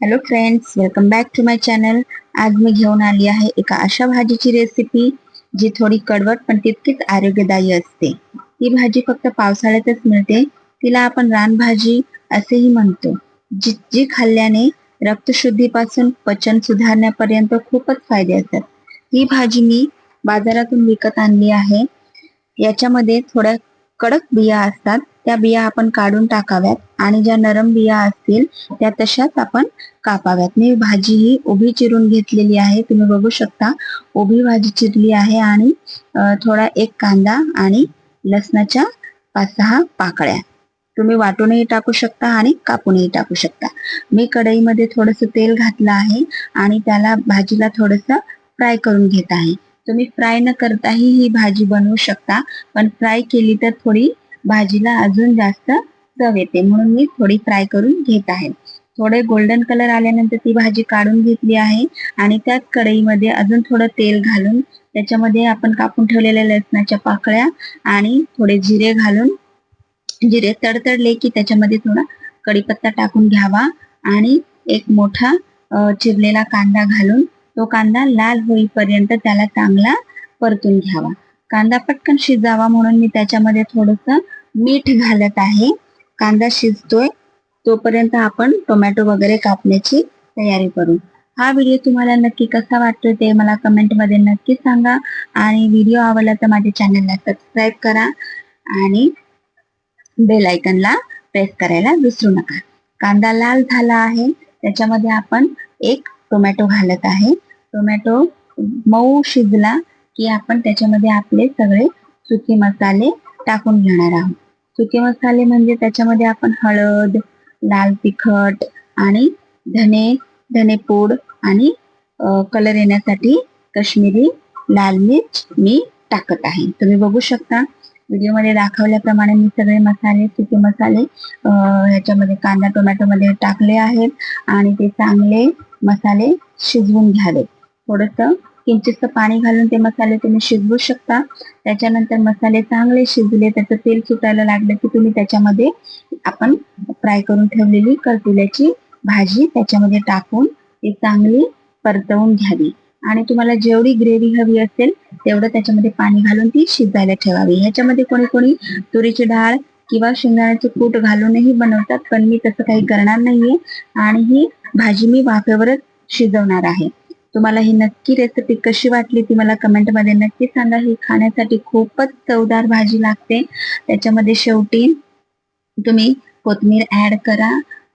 Hello friends welcome back to my channel आज मी घेऊन आली आहे एका अशा भाजीची रेसिपी जी थोडी कडवट पण तितकीच आरोग्यदायी असते. ही भाजी फक्त पावसाळ्यातच मिळते. तिला आपण रानभाजी असेही म्हणतो. जी जी खाल्ल्याने रक्तशुद्धीपासून पचन सुधारण्यापर्यंत खूपच फायदे असतात. ही भाजी मी बाजारातून विकत आणली आहे. याच्यामध्ये थोड्या कडक बिया असतात. त्या बिया आपण काढून टाकाव्यात आणि ज्या नरम बिया असतील त्या तशाच आपण कापाव्यात. मी भाजी ही उभी चिरून घेतलेली आहे. तुम्ही बघू शकता उभी भाजी चिरली आहे आणि थोडा एक कांदा आणि लसणाच्या पाच सहा पाकळ्या. तुम्ही वाटूनही टाकू शकता आणि कापूनही टाकू शकता. मी कढईमध्ये थोडस तेल घातलं आहे आणि त्याला भाजीला थोडस फ्राय करून घेत आहे. तुम्ही फ्राय न करताही ही भाजी बनवू शकता पण फ्राय केली तर थोडी भाजीला अजून जास्त चव येते. म्हणून मी थोडी फ्राय करून घेत आहे. थोडे गोल्डन कलर आल्यानंतर ती भाजी काढून घेतली आहे आणि त्याच कढईमध्ये अजून थोडं तेल घालून त्याच्यामध्ये आपण कापून ठेवलेल्या लसणाच्या पाकळ्या आणि थोडे जिरे घालून जिरे तडतडले की त्याच्यामध्ये थोडा कढीपत्ता टाकून घ्यावा आणि एक मोठा चिरलेला कांदा घालून तो कांदा लाल होईपर्यंत त्याला चांगला परतून घ्यावा. कांदा पटकन शिजावा म्हणून मी त्याच्यामध्ये थोडस मीठ घालत आहे. कांदा शिजतोय. तोपर्यंत आपण टोमॅटो वगैरे कापण्याची तयारी करू. हा व्हिडिओ तुम्हाला नक्की कसा वाटतोय ते मला कमेंटमध्ये नक्की सांगा. आणि व्हिडिओ आवडला तर माझ्या चॅनलला सबस्क्राईब करा. आणि बेल आयकनला प्रेस करायला विसरू नका. कांदा लाल झाला आहे. त्याच्यामध्ये आपण एक टोमॅटो घालत आहे. टोमॅटो मऊ शिजला. की आपण त्याच्यामध्ये आपले सगळे सुके मसाले टाकून घेणार आहोत. सुके मसाले म्हणजे त्याच्यामध्ये आपण हळद लाल तिखट आणि धने धनेपूड आणि कलर येण्यासाठी कश्मीरी लाल मिर्च मी टाकत आहे. तुम्ही बघू शकता. व्हिडिओमध्ये दाखवल्याप्रमाणे मी सगळे मसाले सुके मसाले ह्याच्यामध्ये कांदा टोमॅटोमध्ये टाकले आहेत आणि ते चांगले मसाले शिजवून घ्यावे थोडंसं किंचितसं पाणी घालून ते मसाले तुम्ही शिजवू शकता. त्याच्यानंतर मसाले चांगले शिजले त्याचं तेल सुटायला लागलं की तुम्ही त्याच्यामध्ये आपण फ्राय करून ठेवलेली करटुल्याची भाजी त्याच्यामध्ये टाकून ती चांगली परतवून घ्यावी. आणि तुम्हाला जेवढी ग्रेव्ही हवी असेल तेवढं त्याच्यामध्ये पाणी घालून ती शिजायला ठेवावी. ह्याच्यामध्ये कोणी कोणी तुरीची डाळ किंवा शेंगदाण्याचे कूट घालूनही बनवतात पण मी तसं काही करणार नाहीये. आणि ही भाजी मी वाफेवरच शिजवणार आहे. तुम्हाला ही नक्की रेसिपी कशी वाटली ती मला कमेंटमध्ये नक्की सांगा. ही खाण्यासाठी खूपच चवदार भाजी लागते. त्याच्यामध्ये शेवटी तुम्ही कोथमीर ऍड करा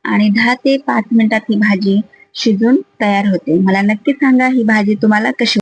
आणि दहा ते पाच मिनिटात ही भाजी शिजून तयार होते. मला नक्की सांगा ही भाजी तुम्हाला कशी